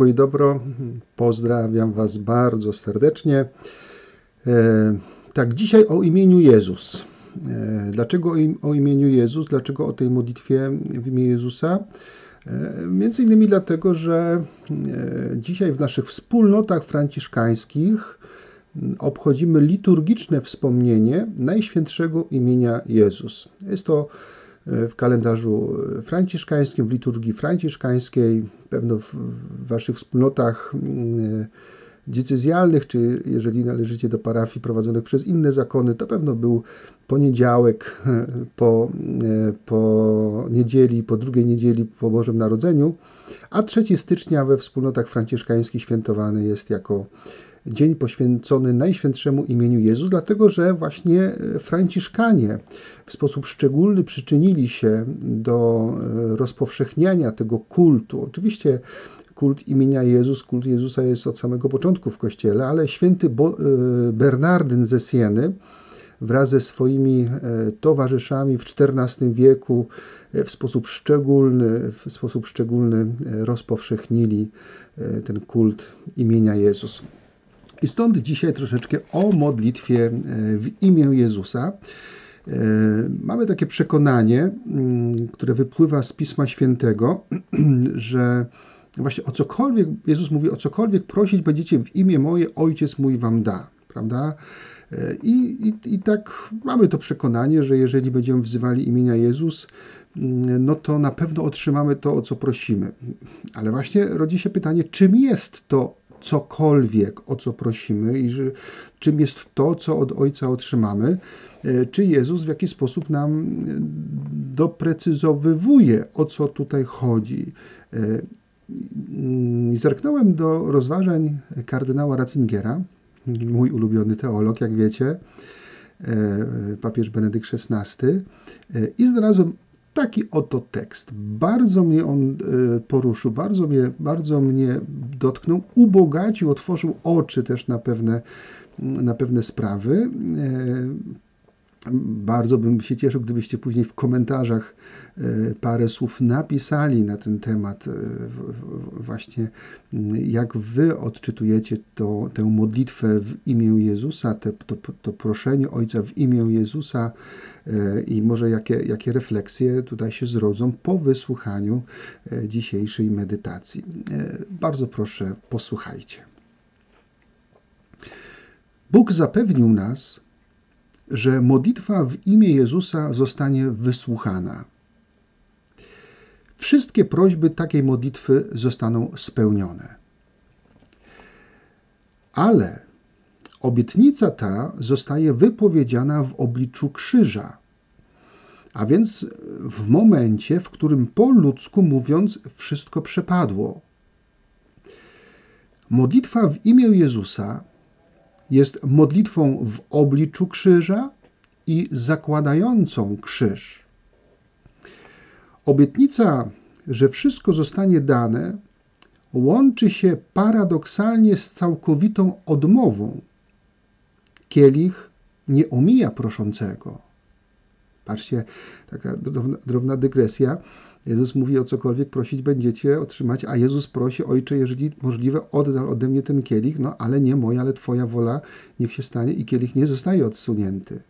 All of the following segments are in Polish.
Pokój dobro, pozdrawiam Was bardzo serdecznie. E, tak, dzisiaj o imieniu Jezus. E, dlaczego o imieniu Jezus? Dlaczego o tej modlitwie w imię Jezusa? E, między innymi dlatego, że dzisiaj w naszych wspólnotach franciszkańskich obchodzimy liturgiczne wspomnienie Najświętszego imienia Jezus. Jest to w kalendarzu franciszkańskim, w liturgii franciszkańskiej, pewno w waszych wspólnotach mm, decyzjalnych, czy jeżeli należycie do parafii prowadzonych przez inne zakony, to pewno był poniedziałek po, po niedzieli, po drugiej niedzieli po Bożym Narodzeniu, a 3 stycznia we wspólnotach franciszkańskich świętowany jest jako dzień poświęcony Najświętszemu imieniu Jezus, dlatego że właśnie Franciszkanie w sposób szczególny przyczynili się do e, rozpowszechniania tego kultu. Oczywiście kult imienia Jezus, kult Jezusa jest od samego początku w Kościele, ale święty e, Bernardyn ze Sieny wraz ze swoimi e, towarzyszami w XIV wieku w sposób szczególny, w sposób szczególny rozpowszechnili ten kult imienia Jezus. I stąd dzisiaj troszeczkę o modlitwie e, w imię Jezusa. E, mamy takie przekonanie, mm, które wypływa z Pisma Świętego, że właśnie o cokolwiek, Jezus mówi, o cokolwiek prosić będziecie w imię moje, Ojciec mój wam da, prawda? E, I, i, I tak mamy to przekonanie, że jeżeli będziemy wzywali imienia Jezus, mm, no to na pewno otrzymamy to, o co prosimy. Ale właśnie rodzi się pytanie, czym jest to cokolwiek, o co prosimy i że, czym jest to, co od Ojca otrzymamy, e, czy Jezus w jakiś sposób nam e, doprecyzowywuje, o co tutaj chodzi. E, mm, zerknąłem do rozważań kardynała Ratzingera, mój ulubiony teolog, jak wiecie, papież Benedykt XVI, i znalazłem Taki oto tekst. Bardzo mnie on e, poruszył, bardzo mnie, bardzo mnie dotknął, ubogacił, otworzył oczy też na pewne, na pewne sprawy. Bardzo bym się cieszył, gdybyście później w komentarzach e, parę słów napisali na ten temat, e, właśnie jak wy odczytujecie to, tę modlitwę w imię Jezusa, te, to, to proszenie Ojca w imię Jezusa e, i może jakie, jakie refleksje tutaj się zrodzą po wysłuchaniu dzisiejszej medytacji. Bardzo proszę, posłuchajcie. Bóg zapewnił nas, że modlitwa w imię Jezusa zostanie wysłuchana. Wszystkie prośby takiej modlitwy zostaną spełnione. Ale obietnica ta zostaje wypowiedziana w obliczu krzyża, a więc w momencie, w którym po ludzku mówiąc wszystko przepadło. Modlitwa w imię Jezusa jest modlitwą w obliczu krzyża i zakładającą krzyż. Obietnica, że wszystko zostanie dane, łączy się paradoksalnie z całkowitą odmową. Kielich nie omija proszącego. Patrzcie, taka drobna dygresja. Jezus mówi o cokolwiek prosić będziecie otrzymać, a Jezus prosi, Ojcze, jeżeli możliwe, oddal ode mnie ten kielich, no ale nie moja, ale Twoja wola niech się stanie i kielich nie zostaje odsunięty.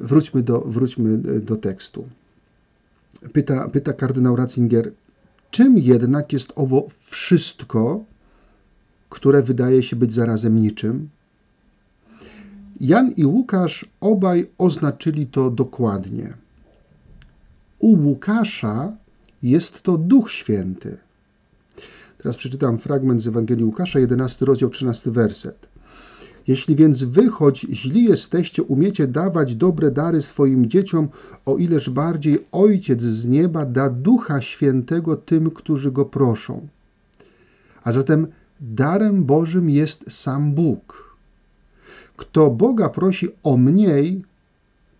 Wróćmy do, wróćmy do tekstu. Pyta, pyta kardynał Ratzinger, czym jednak jest owo wszystko, które wydaje się być zarazem niczym? Jan i Łukasz obaj oznaczyli to dokładnie. U Łukasza jest to Duch Święty. Teraz przeczytam fragment z Ewangelii Łukasza, 11 rozdział, 13 werset. Jeśli więc wy, choć źli jesteście, umiecie dawać dobre dary swoim dzieciom, o ileż bardziej Ojciec z nieba da Ducha Świętego tym, którzy go proszą. A zatem darem Bożym jest sam Bóg. Kto Boga prosi o mniej,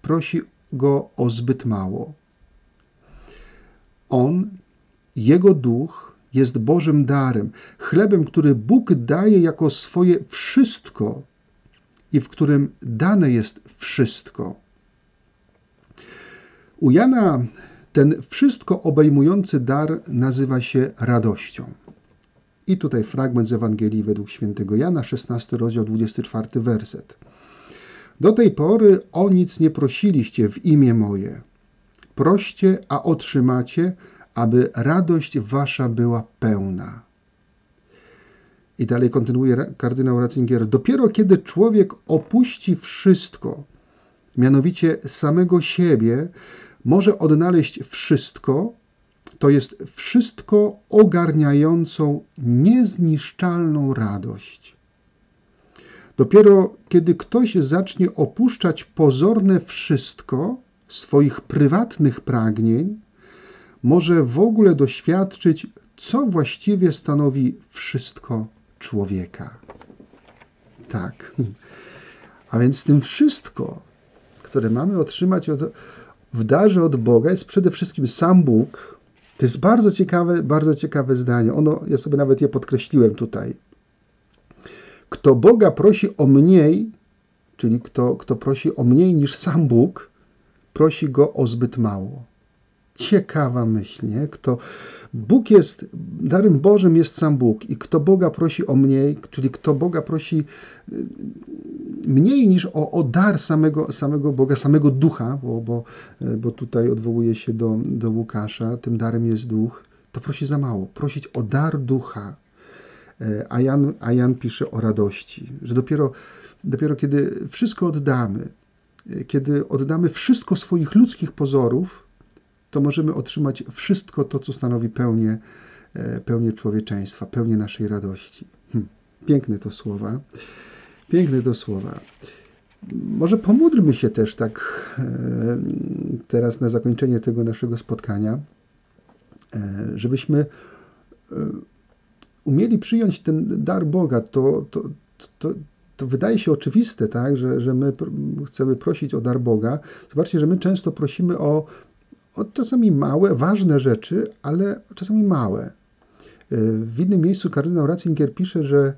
prosi go o zbyt mało. On, Jego duch, jest Bożym darem, chlebem, który Bóg daje jako swoje wszystko i w którym dane jest wszystko. U Jana Ten wszystko obejmujący dar nazywa się radością. I tutaj fragment z Ewangelii według świętego Jana, 16 rozdział, 24 werset. Do tej pory o nic nie prosiliście w imię moje. Proście, a otrzymacie, aby radość wasza była pełna. I dalej kontynuuje kardynał Ratzinger. Dopiero kiedy człowiek opuści wszystko, mianowicie samego siebie, może odnaleźć wszystko, to jest wszystko ogarniającą, niezniszczalną radość. Dopiero kiedy ktoś zacznie opuszczać pozorne wszystko swoich prywatnych pragnień, może w ogóle doświadczyć, co właściwie stanowi wszystko człowieka. Tak. A więc tym wszystko, które mamy otrzymać od, w darze od Boga, jest przede wszystkim sam Bóg. To jest bardzo ciekawe, bardzo ciekawe zdanie. Ono, ja sobie nawet je podkreśliłem tutaj. Kto Boga prosi o mniej, czyli kto, kto prosi o mniej niż sam Bóg, prosi go o zbyt mało. Ciekawa myśl, nie? Kto, Bóg jest, darem Bożym jest sam Bóg i kto Boga prosi o mniej, czyli kto Boga prosi y, mniej niż o, o dar samego, samego Boga, samego ducha, bo, bo, y, bo tutaj odwołuje się do, do Łukasza, tym darem jest duch, to prosi za mało. Prosić o dar ducha. Y, a Jan, a Jan pisze o radości, że dopiero, dopiero kiedy wszystko oddamy, kiedy oddamy wszystko swoich ludzkich pozorów, to możemy otrzymać wszystko to, co stanowi pełnię, e, pełnię człowieczeństwa, pełnię naszej radości. Hm. Piękne to słowa. Piękne to słowa. Może pomódlmy się też tak e, teraz na zakończenie tego naszego spotkania, e, żebyśmy umieli przyjąć ten dar Boga. To, to, to, to wydaje się oczywiste, tak, że, że my chcemy prosić o dar Boga. Zobaczcie, że my często prosimy o o czasami małe, ważne rzeczy, ale czasami małe. E, w innym miejscu kardynał Ratzinger pisze, że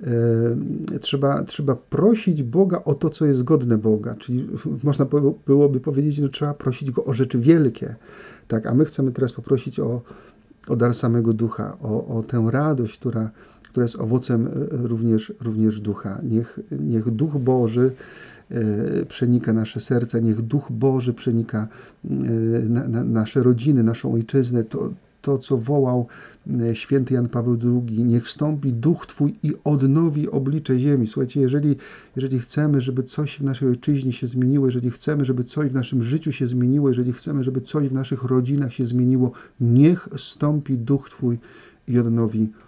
e, trzeba, trzeba prosić Boga o to, co jest godne Boga. Czyli można byłoby powiedzieć, że trzeba prosić Go o rzeczy wielkie. Tak, a my chcemy teraz poprosić o, o dar samego ducha, o, o tę radość, która, która jest owocem e, również, również ducha. Niech, niech Duch Boży E, przenika nasze serca, niech Duch Boży przenika e, na, na nasze rodziny, naszą ojczyznę, to, to, co wołał święty Jan Paweł II, niech stąpi duch Twój i odnowi oblicze ziemi. Słuchajcie, jeżeli, jeżeli chcemy, żeby coś w naszej ojczyźnie się zmieniło, jeżeli chcemy, żeby coś w naszym życiu się zmieniło, jeżeli chcemy, żeby coś w naszych rodzinach się zmieniło, niech stąpi duch Twój i odnowi oblicze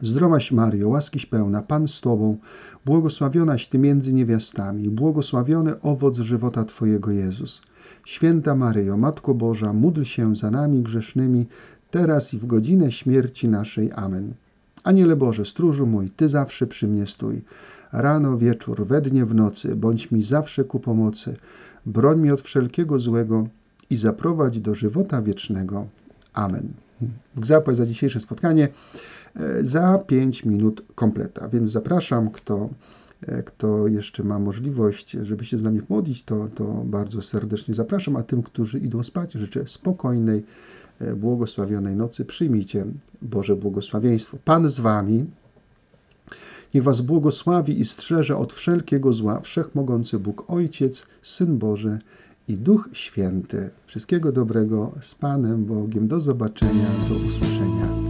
Zdrowaś Mario, łaskiś pełna, Pan z Tobą, błogosławionaś Ty między niewiastami, błogosławiony owoc żywota Twojego Jezus. Święta Maryjo, Matko Boża, módl się za nami grzesznymi, teraz i w godzinę śmierci naszej. Amen. Aniele Boże, stróżu mój, Ty zawsze przy mnie stój. Rano, wieczór, we dnie, w nocy, bądź mi zawsze ku pomocy. Broń mi od wszelkiego złego i zaprowadź do żywota wiecznego. Amen. Zapłać za dzisiejsze spotkanie. E, za 5 minut kompleta, więc zapraszam, kto E, kto jeszcze ma możliwość, żeby się z nami modlić, to, to bardzo serdecznie zapraszam, a tym, którzy idą spać, życzę spokojnej, e, błogosławionej nocy. Przyjmijcie Boże błogosławieństwo. Pan z wami. Niech was błogosławi i strzeże od wszelkiego zła wszechmogący Bóg Ojciec, Syn Boży i Duch Święty. Wszystkiego dobrego z Panem Bogiem. Do zobaczenia, do usłyszenia.